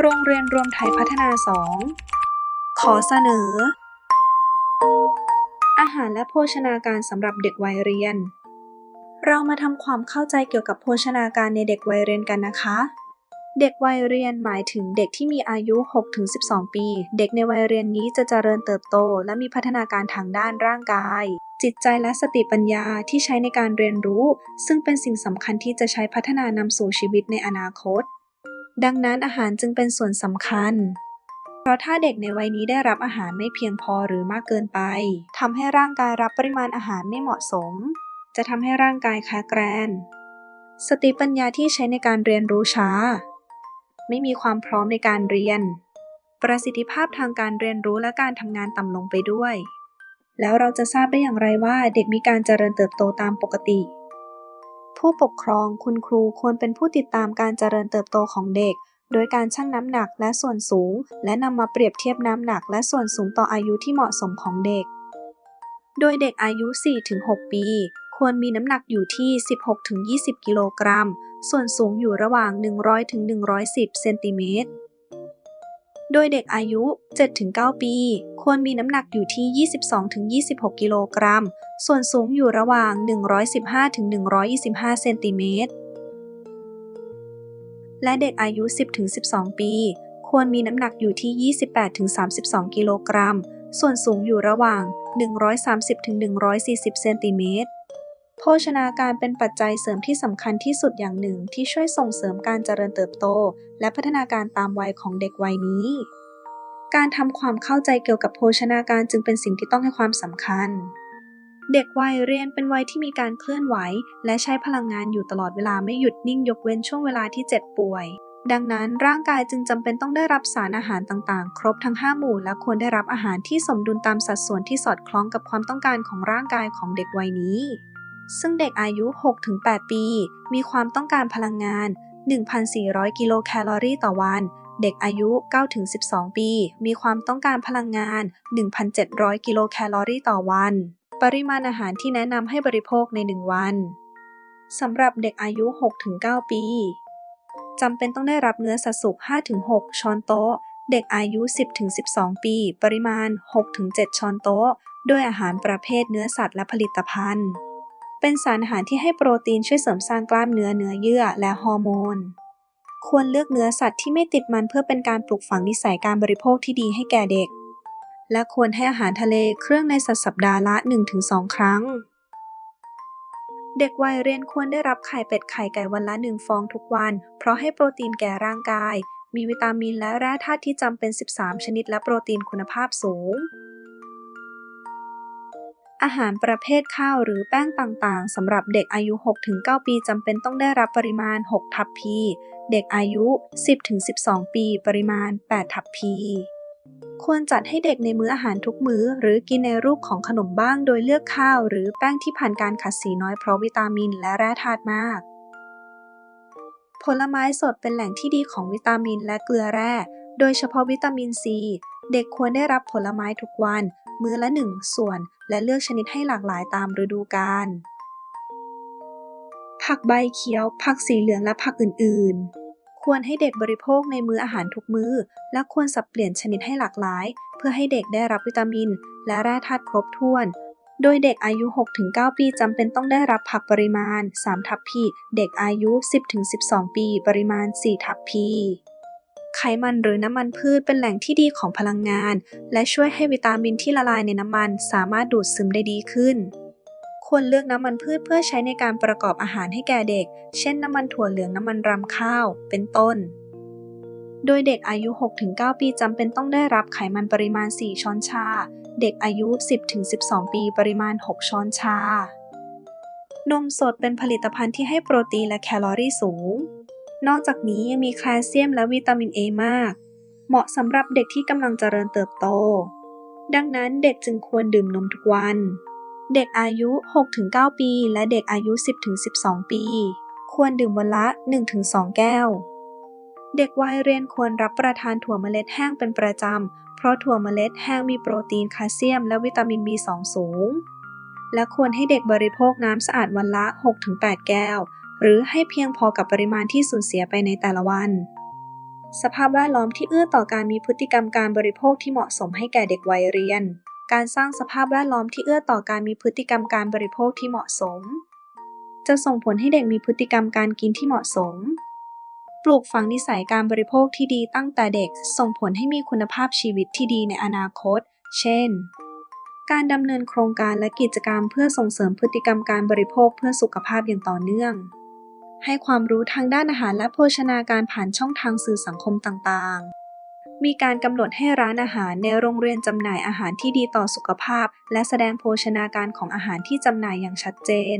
โรงเรียนรวมไทยพัฒนา2ขอเสนอ อาหารและโภชนาการสำหรับเด็กวัยเรียน เรามาทำความเข้าใจเกี่ยวกับโภชนาการในเด็กวัยเรียนกันนะคะ เด็กวัยเรียนหมายถึงเด็กที่มีอายุ 6-12 ปี เด็กในวัยเรียนนี้จะเจริญเติบโต และมีพัฒนาการทางด้านร่างกาย จิตใจและสติปัญญาที่ใช้ในการเรียนรู้ ซึ่งเป็นสิ่งสำคัญที่จะใช้พัฒนานำสู่ชีวิตในอนาคต ดังนั้นอาหารจึงเป็นส่วนสำคัญ เพราะถ้าเด็กในวัยนี้ได้รับอาหารไม่เพียงพอหรือมากเกินไปทำให้ร่างกายรับปริมาณอาหารไม่เหมาะสม จะทำให้ร่างกายคลแกรนสติปัญญาที่ใช้ในการเรียนรู้ช้า ไม่มีความพร้อมในการเรียน ประสิทธิภาพทางการเรียนรู้และการทำงานต่ำลงไปด้วย แล้วเราจะทราบได้อย่างไรว่าเด็กมีการเจริญเติบโตตามปกติ ผู้ปกครองคุณครูควรเป็นผู้ติดตามการเจริญเติบโตของเด็ก โดยการชั่งน้ำหนักและส่วนสูง และนำมาเปรียบเทียบน้ำหนักและส่วนสูงต่ออายุที่เหมาะสมของเด็ก โดยเด็กอายุ 4-6 ปี ควรมีน้ำหนักอยู่ที่ 16-20 กิโลกรัม ส่วนสูงอยู่ระหว่าง 100-110 เซนติเมตร โดยเด็กอายุ 7-9 ปี ควรมีน้ำหนักอยู่ที่ 22-26 กิโลกรัม ส่วนสูงอยู่ระหว่าง 115-125 เซนติเมตร และเด็กอายุ 10-12 ปี ควรมีน้ำหนักอยู่ที่ 28-32 กิโลกรัม ส่วนสูงอยู่ระหว่าง 130-140 เซนติเมตร โภชนาการเป็นปัจจัยเสริมที่สำคัญที่สุดอย่างหนึ่งที่ช่วยส่งเสริมการเจริญเติบโต และพัฒนาการตามวัยของเด็กวัยนี้ การทำความเข้าใจเกี่ยวกับโภชนาการจึงเป็นสิ่งที่ต้องให้ความสำคัญ เด็กวัยเรียนเป็นวัยที่มีการเคลื่อนไหว และใช้พลังงานอยู่ตลอดเวลาไม่หยุดนิ่งยกเว้นช่วงเวลาที่เจ็บป่วย ดังนั้นร่างกายจึงจำเป็นต้องได้รับสารอาหารต่างๆ ครบทั้ง 5 หมู่ และควรได้รับอาหารที่สมดุลตามสัดส่วนที่สอดคล้องกับความต้องการของร่างกายของเด็กวัยนี้ ซึ่งเด็กอายุ 6-8 ปี มีความต้องการพลังงาน 1,400 กิโลแคลอรี่ต่อวัน เด็กอายุ 9-12 ปี มีความต้องการพลังงาน 1,700 กิโลแคลอรี่ต่อวัน ปริมาณอาหารที่แนะนำให้บริโภคใน 1 วัน สำหรับเด็กอายุ 6-9 ปีจำเป็นต้องได้รับเนื้อสัตว์สุก 5-6 ช้อนโต๊ะ เด็กอายุ 10-12 ปี ปริมาณ 6-7 ช้อนโต๊ะ ด้วยอาหารประเภทเนื้อสัตว์และผลิตภัณฑ์ เป็นสารอาหารที่ให้โปรตีนช่วยเสริมสร้างกล้ามเนื้อเนื้อเยื่อและฮอร์โมน ควรเลือกเนื้อสัตว์ที่ไม่ติดมันเพื่อเป็นการปลูกฝังนิสัยการบริโภคที่ดีให้แก่เด็ก และควรให้อาหารทะเลเครื่องในสัตว์สัปดาห์ละ 1-2 ครั้ง เด็กวัยเรียนควรได้รับไข่เป็ดไข่ไก่วันละ 1 ฟองทุกวัน เพราะให้โปรตีนแก่ร่างกาย มีวิตามินและแร่ธาตุที่จำเป็น 13 ชนิดและโปรตีนคุณภาพสูง อาหารประเภทข้าวหรือแป้งต่าง ๆ สำหรับเด็กอายุ 6-9 ปีจำเป็นต้องได้รับปริมาณ 6 ทัพพี เด็กอายุ 10-12 ปี ปริมาณ 8 ทัพพี ควรจัดให้เด็กในมื้ออาหารทุกมื้อ หรือกินในรูปของขนมบ้างโดยเลือกข้าว หรือแป้งที่ผ่านการขัดสีน้อยเพราะวิตามินและแร่ธาตุมาก ผลไม้สดเป็นแหล่งที่ดีของวิตามินและเกลือแร่ โดยเฉพาะวิตามินซีเด็กควรได้รับผลไม้ทุกวัน มื้อละหนึ่งส่วน และเลือกชนิดให้หลากหลายตามฤดูกาล ผักใบเขียว ผักสีเหลืองและผักอื่นๆ ควรให้เด็กบริโภคในมื้ออาหารทุกมื้อ และควรสับเปลี่ยนชนิดให้หลากหลาย เพื่อให้เด็กได้รับวิตามิน และแร่ธาตุครบถ้วนโดยเด็กอายุ 6-9 ปีจำเป็นต้องได้รับผักปริมาณ 3 ทัพพี เด็กอายุ 10-12 ปี ปริมาณ 4 ทัพพี ไขมันหรือน้ำมันพืชเป็นแหล่งที่ดีของพลังงาน และช่วยให้วิตามินที่ละลายในน้ำมันสามารถดูดซึมได้ดีขึ้น ควรเลือกน้ำมันพืชเพื่อใช้ในการประกอบอาหารให้แก่เด็ก เช่นน้ำมันถั่วเหลืองน้ำมันรำข้าว เป็นต้น โดยเด็กอายุ 6-9 ปีจำเป็นต้องได้รับไขมันปริมาณ 4 ช้อนชา เด็กอายุ 10-12 ปีปริมาณ 6 ช้อนชานมสดเป็นผลิตภัณฑ์ที่ให้โปรตีนและแคลอรี่สูง นอกจากนี้ยังมีแคลเซียมและวิตามินเอมาก เหมาะสำหรับเด็กที่กำลังเจริญเติบโต ดังนั้นเด็กจึงควรดื่มนมทุกวัน เด็กอายุ 6-9 ปี และเด็กอายุ 10-12 ปี ควรดื่มวันละ 1-2 แก้ว เด็กวัยเรียนควรรับประทานถั่วเมล็ดแห้งเป็นประจำ เพราะถั่วเมล็ดแห้งมีโปรตีนแคลเซียม และวิตามิน B2 สูง และควรให้เด็กบริโภคน้ำสะอาดวันละ 6-8 แก้ว หรือให้เพียงพอกับปริมาณที่สูญเสียไปในแต่ละวัน สภาพแวดล้อมที่เอื้อต่อการมีพฤติกรรมการบริโภคที่เหมาะสมให้แก่เด็กวัยเรียน การสร้างสภาพแวดล้อมที่เอื้อต่อการมีพฤติกรรมการบริโภคที่เหมาะสม จะส่งผลให้เด็กมีพฤติกรรมการกินที่เหมาะสม ปลูกฝังนิสัยการบริโภคที่ดีตั้งแต่เด็ก ส่งผลให้มีคุณภาพชีวิตที่ดีในอนาคต เช่นการดำเนินโครงการและกิจกรรมเพื่อส่งเสริมพฤติกรรมการบริโภคเพื่อสุขภาพอย่างต่อเนื่อง ให้ความรู้ทางด้านอาหารและโภชนาการผ่านช่องทางสื่อสังคมต่างๆ มีการกำหนดให้ร้านอาหารในโรงเรียนจำหน่ายอาหารที่ดีต่อสุขภาพ และแสดงโภชนาการของอาหารที่จำหน่ายอย่างชัดเจน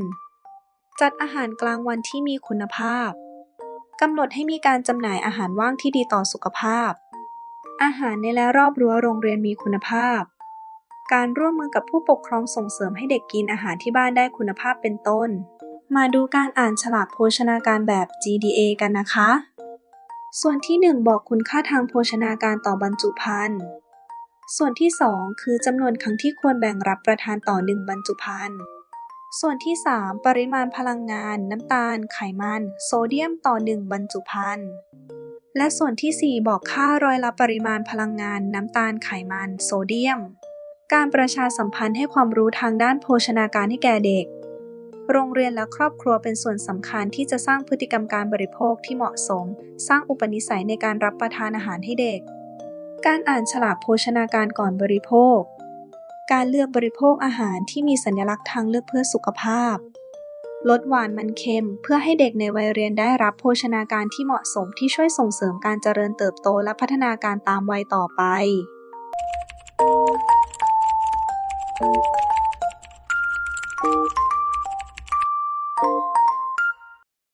จัดอาหารกลางวันที่มีคุณภาพกำหนดให้มีการจำหน่ายอาหารว่างที่ดีต่อสุขภาพ อาหารในและรอบรั้วโรงเรียนมีคุณภาพ การร่วมมือกับผู้ปกครองส่งเสริมให้เด็กกินอาหารที่บ้านได้คุณภาพเป็นต้น มาดูการอ่านฉลากโภชนาการแบบ GDA กันนะคะ ส่วนที่ 1 บอกคุณค่าทางโภชนาการต่อบรรจุภัณฑ์ ส่วนที่ 2 คือจำนวนครั้งที่ควรแบ่งรับประทานต่อ 1 บรรจุภัณฑ์ ส่วนที่ 3 ปริมาณพลังงาน น้ำตาล ไขมัน โซเดียมต่อ 1 บรรจุภัณฑ์ และส่วนที่ 4 บอกค่าร้อยละปริมาณพลังงาน น้ำตาล ไขมัน โซเดียม การประชาสัมพันธ์ให้ความรู้ทางด้านโภชนาการให้แก่เด็ก โรงเรียนและครอบครัวเป็นส่วนสำคัญที่จะสร้างพฤติกรรมการบริโภคที่เหมาะสม สร้างอุปนิสัยในการรับประทานอาหารให้เด็ก การอ่านฉลากโภชนาการก่อนบริโภค การเลือกบริโภคอาหารที่มีสัญลักษณ์ทางเลือกเพื่อสุขภาพ ลดหวานมันเค็ม เพื่อให้เด็กในวัยเรียนได้รับโภชนาการที่เหมาะสมที่ช่วยส่งเสริมการเจริญเติบโตและพัฒนาการตามวัยต่อไป